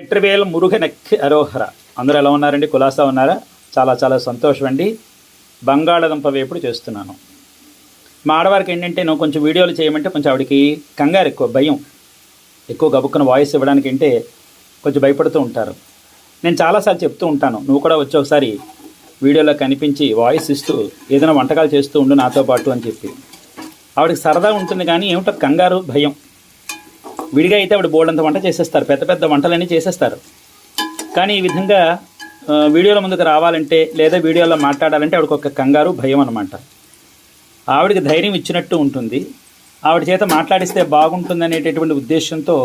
వెట్రివేల్ మురుగనక్కి అరోహర. అందరూ ఎలా ఉన్నారండి? కులాసా ఉన్నారా? చాలా చాలా సంతోషం అండి బంగాళదుంప వేపుడు చేస్తున్నాను. మా ఆడవారికి ఏంటంటే నువ్వు కొంచెం వీడియోలు చేయమంటే కొంచెం ఆవిడకి కంగారు ఎక్కువ భయం. ఎక్కువ గబుక్కున వాయిస్ ఇవ్వడానికి అంటే కొంచెం భయపడుతూ ఉంటారు. నేను చాలాసార్లు చెప్తూ ఉంటాను. నువ్వు కూడా వచ్చి ఒకసారి వీడియోలో కనిపించి వాయిస్ ఇస్తూ ఏదైనా వంటకాలు చేస్తూ ఉండు నాతో పాటు అని చెప్పి. ఆవిడకి సరదా ఉంటుంది కానీ ఏమిటో కంగారు భయం. విడిగా అయితే ఆవిడ బోర్డంత వంట చేసేస్తారు. పెద్ద పెద్ద వంటలన్నీ చేసేస్తారు. కానీ ఈ విధంగా వీడియోల ముందుకు రావాలంటే లేదా వీడియోలో మాట్లాడాలంటే ఆవిడకు ఒక కంగారు భయం అనమాట ఆవిడకి ధైర్యం ఇచ్చినట్టు ఉంటుంది. ఆవిడ చేత మాట్లాడిస్తే బాగుంటుంది అనేటటువంటి ఉద్దేశంతో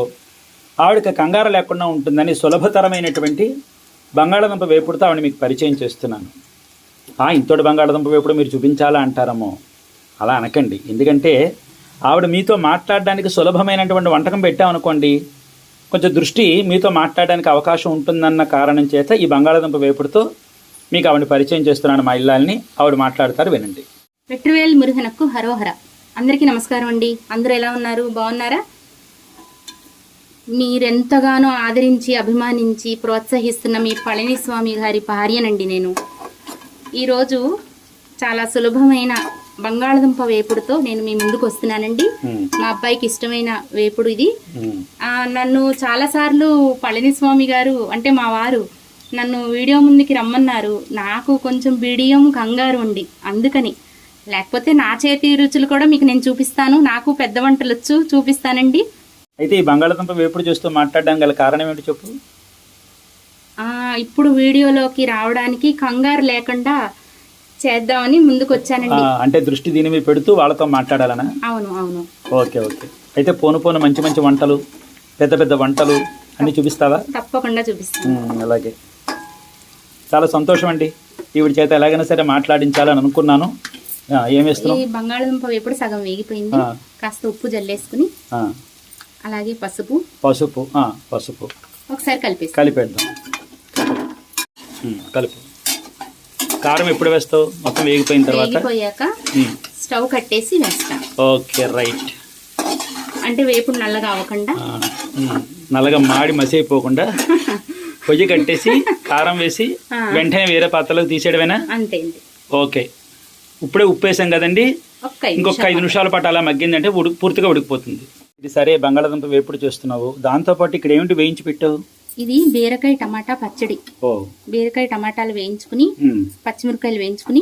ఆవిడకి కంగారు లేకుండా ఉంటుందని సులభతరమైనటువంటి బంగాళదుంప వేపుడుతో ఆవిడ మీకు పరిచయం చేస్తున్నాను. ఆ ఇంతోటి బంగాళదుంప వేపుడు మీరు చూపించాలా అంటారమ్మో అలా అనకండి. ఎందుకంటే ఆవిడ మీతో మాట్లాడడానికి సులభమైనటువంటి వంటకం పెట్టామనుకోండి కొంచెం దృష్టి మీతో మాట్లాడడానికి అవకాశం ఉంటుందన్న కారణం చేత ఈ బంగాళాదుంప వేపుడుతో మీకు ఆవిడ పరిచయం చేస్తున్నాను మా ఇల్లాల్ని. ఆవిడ మాట్లాడతారు వినండి. వెట్రివేల్ మురుగనకు హరోహర. అందరికీ నమస్కారం అండి. అందరూ ఎలా ఉన్నారు? బాగున్నారా? మీరెంతగానో ఆదరించి అభిమానించి ప్రోత్సహిస్తున్న మీ పళనిస్వామి గారి భార్యనండి నేను. ఈరోజు చాలా సులభమైన బంగాళదుంప వేపుడుతో నేను మీ ముందుకు వస్తున్నానండి. మా అబ్బాయికి ఇష్టమైన వేపుడు ఇది. నన్ను చాలాసార్లు పళనిస్వామి గారు అంటే మా వారు నన్ను వీడియో ముందుకి రమ్మన్నారు. నాకు కొంచెం బిడియం కంగారు ఉండి అందుకని. లేకపోతే నా చేతి రుచులు కూడా మీకు నేను చూపిస్తాను. నాకు పెద్ద వంటలు వచ్చు చూపిస్తానండి. అయితే ఈ బంగాళదుంప వేపుడు చూస్తూ మాట్లాడడం గల కారణం ఏంటి చెప్పు? ఆ, ఇప్పుడు వీడియోలోకి రావడానికి కంగారు లేకుండా చేద్దామని ముందుకు వచ్చానండి అంటే దృష్టి దీని మీద పెడుతూ వాళ్ళతో మాట్లాడాలనా? అవును అవును. Okay okay. అయితే పోను పోను మంచి మంచి వంటలు పెద్ద పెద్ద వంటలు అన్నీ చూపిస్తావా? తప్పకుండా చూపిస్తాను. అలాగే. చాలా సంతోషం అండి ఈవిడ చేత ఎలాగైనా సరే మాట్లాడించాలని అనుకున్నాను. ఏం ఈ వేస్తున్నాం బంగాళదుంప వేపుడు సగం వేగిపోయింది. కాస్త ఉప్పు జల్లేసుకుని అలాగే పసుపు. పసుపు పసుపు. ఒకసారి కలిపేసి కలిపేద్దాం. కలుపు కారం ఎప్పుడు వేస్తావు? మొత్తం వేగిపోయిన తర్వాత? వేగిపోయాక స్టవ్ కట్టేసి వేస్తాను ఓకే రైట్. అంటే వేపుడు నల్లగా అవ్వకుండా. నల్లగా మాడి మసి అయిపోకుండా పొయ్యి కట్టేసి కారం వేసి. వెంటనే వేరే పాత్రలోకి తీసేయడమేనా? అంతే ఓకే. ఇప్పుడే ఉప్పు వేసాం కదండి ఇంకొక ఐదు నిమిషాల పాటు అలా మగ్గిందంటే ఉడి పూర్తిగా ఉడికిపోతుంది. ఇది సరే బంగాళాదుంప వేపుడు చేస్తున్నావు. దాంతోపాటు ఇక్కడ ఏమిటి వేయించి పెట్టావు? ఇది బీరకాయ టమాటా పచ్చడి. బీరకాయ టమాటాలు వేయించుకుని పచ్చిమిరపకాయలు వేయించుకుని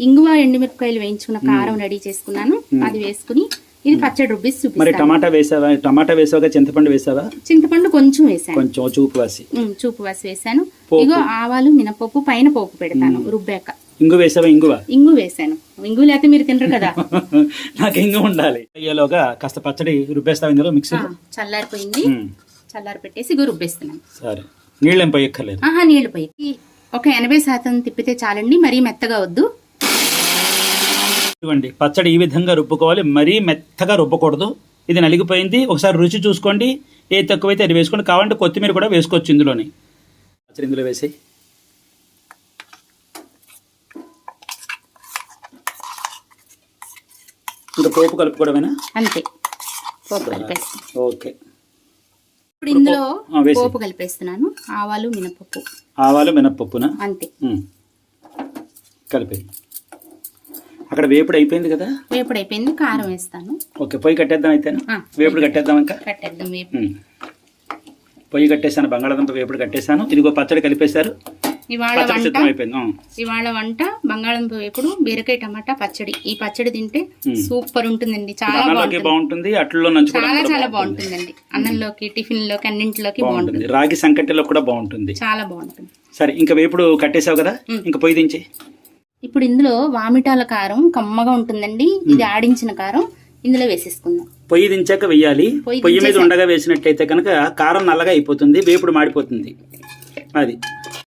ఇంగువ ఎండుమిరపకాయలు వేయించుకున్న కారం రెడీ చేసుకున్నాను. అది వేసుకుని ఇది పచ్చడి రుబ్బిసి మరి టమాటా వేసావా? టమాటా వేసావుగా చింతపండు వేసావా? చింతపండు కొంచెం వేసాను. కొంచెం చూపు వాసి. చూపు వేసి వేసాను. ఇగో ఆవాలు మినపప్పు పైన పోపు పెడతాను రుబ్బాక. ఇంగు వేసావా? ఇంగువ? ఇంగు వేసాను. ఇంగు లేకపోతే మీరు తినరు కదా. నాకు ఇంగు ఉండాలి. అయ్యేలోగా కాస్త పచ్చడి రుబ్బేస్తావు ఇందులో? మిక్సీ? చల్లారిపోయింది. చల్లారి పెట్టేసి రుబ్బేస్తున్నాను. సరే. నీళ్ళేం పోయక్కర్లేదు. ఆహా నీళ్ళు పోయి ఒక ఎనభై శాతం తిప్పితే చాలండి మరీ మెత్తగా వద్దు. ఇవ్వండి పచ్చడి ఈ విధంగా రుబ్బుకోవాలి మరీ మెత్తగా రుబ్బకూడదు. ఇది నలిగిపోయింది ఒకసారి రుచి చూసుకోండి. ఏ తక్కువైతే అది వేసుకోండి. కావాలంటే కొత్తిమీర కూడా వేసుకోవచ్చు ఇందులోని. పచ్చడి ఇందులో వేసి ఇంకా పోపు కలుపుకోవడమేనా? అంతే. పోపు ఓకే. ఇప్పుడు ఇందులో. పోపు కలిపేస్తున్నాను. ఆవాలు మినపప్పు. ఆవాలు మినప్పప్పున అంతే. కలిపి అక్కడ వేపుడు అయిపోయింది కదా? వేపుడు అయిపోయింది. కారం వేస్తాను. ఓకే పొయ్యి కట్టేద్దాం అయితే. వేపుడు కట్టేద్దాం ఇంకా? కట్టేద్దాం. పొయ్యి కట్టేశాను బంగాళాదుంప వేపుడు కట్టేశాను. ఇదిగో పచ్చడి కలిపేశారు. ఇవాళ వంట. ఇవాళ వంట బంగాళదుంప వేపుడు బీరకాయ టమాటా పచ్చడి. ఈ పచ్చడి తింటే సూపర్ ఉంటుందండి చాలా బాగుంటుంది. అట్లలో చాలా చాలా బాగుంటుంది. బాగుంటుందండి. అన్నంలోకి టిఫిన్లోకి అన్నింటిలోకి బాగుంటుంది. రాగి సంకటిలో కూడా బాగుంటుంది. చాలా బాగుంటుంది. సరే ఇంకా వేపుడు కట్టేశావు కదా? ఇంకా పొయ్యి దించి. ఇప్పుడు ఇందులో వామిటాల కారం కమ్మగా ఉంటుందండి. ఇది ఆడించిన కారం. ఇందులో వేసేసుకుందాం. పొయ్యి దించాక వెయ్యాలి పొయ్యి మీద ఉండగా వేసినట్లయితే కనుక కారం నల్లగా అయిపోతుంది వేపుడు మాడిపోతుంది. అది.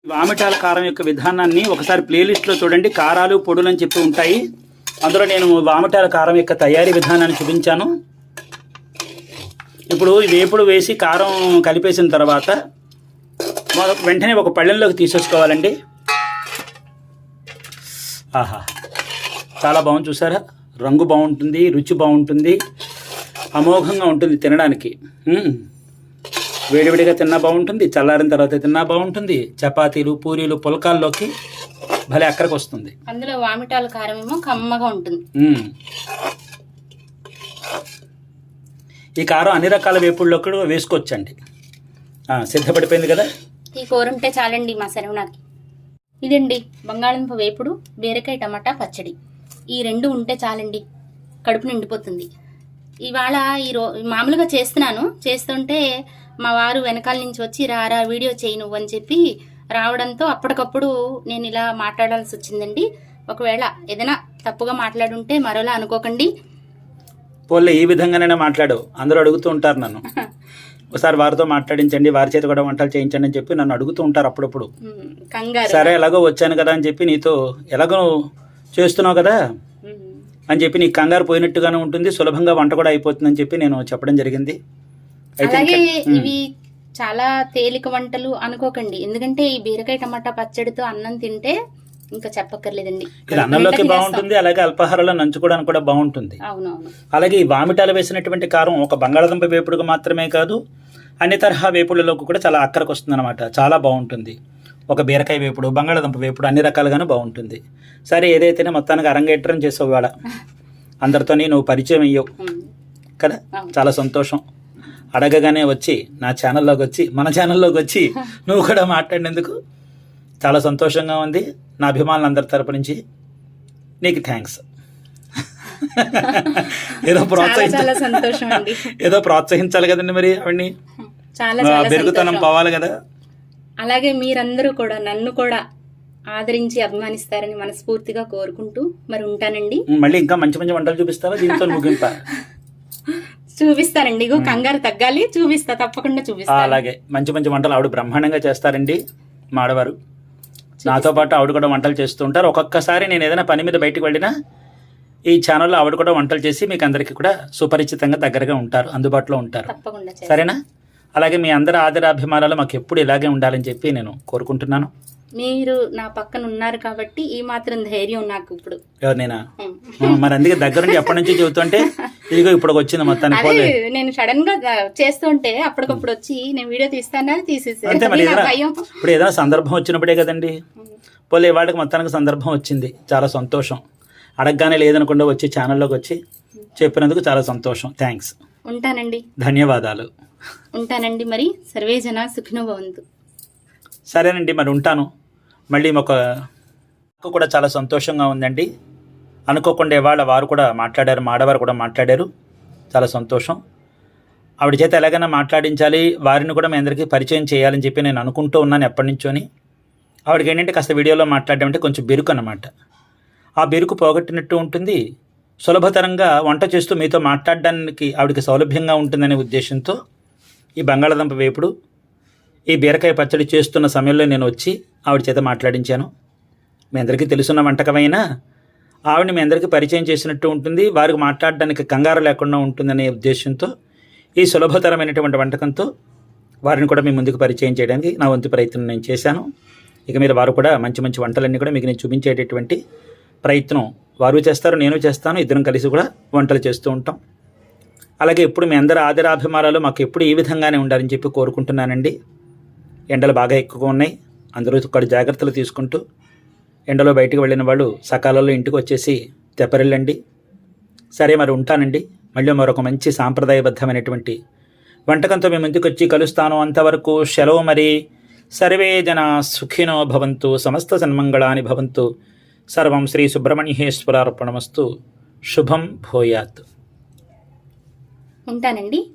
వామిటాల కారం యొక్క విధానాన్ని ఒకసారి ప్లేలిస్ట్లో చూడండి. కారాలు పొడులు అని చెప్పి ఉంటాయి. అందులో నేను వామిటాల కారం యొక్క తయారీ విధానాన్ని చూపించాను. ఇప్పుడు వేపుడు వేసి కారం కలిపేసిన తర్వాత వెంటనే ఒక పళ్ళెంలోకి తీసేసుకోవాలండి. ఆహా! చాలా బాగుంది చూసారా? రంగు బాగుంటుంది రుచి బాగుంటుంది. అమోఘంగా ఉంటుంది తినడానికి. వేడివిడిగా తిన్నా బాగుంటుంది చల్లారిన తర్వాత తిన్నా బాగుంటుంది చపాతీలు పూరీలు పులకాల్లోకి భలే అక్కడికి వస్తుంది అందులో వామిటాల కారం ఏమో కమ్మగా ఉంటుంది. ఈ కారం అన్ని రకాల వేపుల్లో కూడా వేసుకోవచ్చండి. సిద్ధపడిపోయింది కదా? ఈ కూర ఉంటే చాలండి మా శరవణాకి ఇదండి బంగాళదుంప వేపుడు బీరకాయ టమాటా పచ్చడి. ఈ రెండు ఉంటే చాలండి కడుపు నిండిపోతుంది. ఇవాళ ఈ రో మామూలుగా చేస్తున్నాను చేస్తుంటే మా వారు వెనకాల నుంచి వచ్చి రారా వీడియో చేయి నువ్వు అని చెప్పి రావడంతో అప్పటికప్పుడు నేను ఇలా మాట్లాడాల్సి వచ్చిందండి. ఒకవేళ ఏదైనా తప్పుగా మాట్లాడుంటే మరోలా అనుకోకండి. పోలే ఈ విధంగానే మాట్లాడు. అందరూ అడుగుతూ ఉంటారు నన్ను. ఒకసారి వారితో మాట్లాడించండి వారి చేత కూడా వంటలు చేయించండి అని చెప్పి నన్ను అడుగుతూ ఉంటారు అప్పుడప్పుడు. సరే ఎలాగో వచ్చాను కదా అని చెప్పి నీతో ఎలాగో చేస్తున్నావు కదా అని చెప్పి నీకు కంగారు పోయినట్టుగానే ఉంటుంది సులభంగా వంట కూడా అయిపోతుందని చెప్పి నేను చెప్పడం జరిగింది. అలాగే. ఇవి చాలా తేలిక వంటలు అనుకోకండి. ఎందుకంటే ఈ బీరకాయ టమాటా పచ్చడితో అన్నం తింటే ఇంకా చెప్పక్కర్లేదండి. ఇది అన్నంలోకి. బాగుంటుంది అలాగే అల్పాహారంలో నంచుకోవడానికి కూడా బాగుంటుంది. అవునవును. అలాగే ఈ వామిటాలు వేసినటువంటి కారం ఒక బంగాళాదుంప వేపుడుగా మాత్రమే కాదు అన్ని తరహా వేపుళ్ళలోకి కూడా చాలా అక్కరకు వస్తుంది చాలా బాగుంటుంది. ఒక బీరకాయ వేపుడు బంగాళాదుంప వేపుడు అన్ని రకాలుగాను బాగుంటుంది. సరే ఏదైతేనే మొత్తానికి అరంగేట్రం చేసావు ఇవాళ. అందరితోని నువ్వు పరిచయం అయ్యావు. కదా. చాలా సంతోషం. అడగగానే వచ్చి నా ఛానల్లోకి వచ్చి మన ఛానల్లోకి వచ్చి నువ్వు కూడా మాట్లాడినందుకు చాలా సంతోషంగా ఉంది. నా అభిమానులందరి తరపు నుంచి నీకు థ్యాంక్స్ ఏదో చాలా ప్రోత్సహించ చాలా సంతోషం అండి. ఏదో ప్రోత్సహించాలి కదండి మరి చాలా పెరుగుతనం. పోవాలి కదా. అలాగే మీరందరూ కూడా నన్ను కూడా ఆదరించి అభిమానిస్తారని మనస్ఫూర్తిగా కోరుకుంటూ మరి ఉంటానండి. మళ్ళీ ఇంకా మంచి మంచి వంటలు చూపిస్తావా? దీంతో ముగింప? చూపిస్తానండి ఇగో కంగారు తగ్గాలి. చూపిస్తా తప్పకుండా చూపిస్తా అలాగే. మంచి మంచి వంటలు ఆవిడ బ్రహ్మాండంగా చేస్తారండి మాడవారు నాతో పాటు ఆవిడ కూడా వంటలు చేస్తూ ఉంటారు. ఒక్కొక్కసారి నేను ఏదైనా పని మీద బయటికి వెళ్ళినా ఈ ఛానల్లో ఆవిడ కూడా వంటలు చేసి మీకు అందరికీ కూడా సుపరిచితంగా దగ్గరగా ఉంటారు అందుబాటులో ఉంటారు. సరేనా? అలాగే మీ అందరి ఆదరాభిమానాలు మాకు ఎప్పుడు ఇలాగే ఉండాలని చెప్పి నేను కోరుకుంటున్నాను. మీరు నా పక్కన ఉన్నారు కాబట్టి ఈ మాత్రం ధైర్యం నాకు ఇప్పుడు. ఎవరినైనా మరి అందుకే దగ్గర నుంచి ఎప్పటి నుంచి చెబుతుంటే ఇదిగో ఇప్పుడు వచ్చింది మొత్తానికి అదే నేను సడన్గా చేస్తుంటే అప్పటికప్పుడు వచ్చి నేను వీడియో తీస్తానని అంతే తీసేసాను మరి ఏదైనా ఇప్పుడు ఏదైనా సందర్భం వచ్చినప్పుడే కదండి. పోలే వాళ్ళకి మొత్తానికి సందర్భం వచ్చింది. చాలా సంతోషం. అడగగానే లేదనకుండా వచ్చి ఛానల్లోకి వచ్చి చెప్పినందుకు చాలా సంతోషం. థ్యాంక్స్ ఉంటానండి. ధన్యవాదాలు. ఉంటానండి మరి. సర్వే జన సుఖినో భవంతు. సరేనండి మరి ఉంటాను. మళ్ళీ ఒక నాకు కూడా చాలా సంతోషంగా ఉందండి. అనుకోకుండా ఇవాళ వారు కూడా మాట్లాడారు మాడవారు కూడా మాట్లాడారు. చాలా సంతోషం. ఆవిడ చేత ఎలాగైనా మాట్లాడించాలి వారిని కూడా మీ అందరికీ పరిచయం చేయాలని చెప్పి నేను అనుకుంటూ ఉన్నాను ఎప్పటి నుంచోని ఆవిడకి ఏంటంటే కాస్త వీడియోలో మాట్లాడడం అంటే కొంచెం బెరుకు అనమాట ఆ బెరుకు పోగొట్టినట్టు ఉంటుంది. సులభతరంగా వంట చేస్తూ మీతో మాట్లాడడానికి ఆవిడకి సౌలభ్యంగా ఉంటుందనే ఉద్దేశంతో ఈ బంగాళాదుంప వేపుడు ఈ బీరకాయ పచ్చడి చేస్తున్న సమయంలో నేను వచ్చి ఆవిడ చేత మాట్లాడించాను. మీ అందరికీ తెలుసున్న వంటకమైనా? ఆవిడని మీ అందరికీ పరిచయం చేసినట్టు ఉంటుంది. వారికి మాట్లాడడానికి కంగారు లేకుండా ఉంటుందనే ఉద్దేశంతో ఈ సులభతరమైనటువంటి వంటకంతో వారిని కూడా మీ ముందుకు పరిచయం చేయడానికి నా వంతు ప్రయత్నం నేను చేశాను. ఇక మీద వారు కూడా మంచి మంచి వంటలన్నీ కూడా మీకు నేను చూపించేటటువంటి ప్రయత్నం వారు చేస్తారు నేను చేస్తాను. ఇద్దరం కలిసి కూడా వంటలు చేస్తూ ఉంటాం. అలాగే ఎప్పుడు మీ అందరి ఆదరాభిమానాలు మాకు ఎప్పుడు ఈ విధంగానే ఉండాలని చెప్పి కోరుకుంటున్నానండి. ఎండలు బాగా ఎక్కువగా ఉన్నాయి. అందరూ ఇక్కడ జాగ్రత్తలు తీసుకుంటూ ఎండలో బయటకు వెళ్ళిన వాళ్ళు సకాలంలో ఇంటికి వచ్చేసి తెప్పరిల్లండి సరే మరి ఉంటానండి. మళ్ళీ మరొక మంచి సాంప్రదాయబద్ధమైనటువంటి వంటకంతో మేము ముందుకు వచ్చి కలుస్తాను. అంతవరకు సెలవు మరి. సర్వే జన సుఖినో భవంతు సమస్త సన్మంగళాని భవంతు. సర్వం శ్రీ సుబ్రహ్మణ్యేశ్వరార్పణమస్తు. శుభం భూయాత్. ఉంటానండి.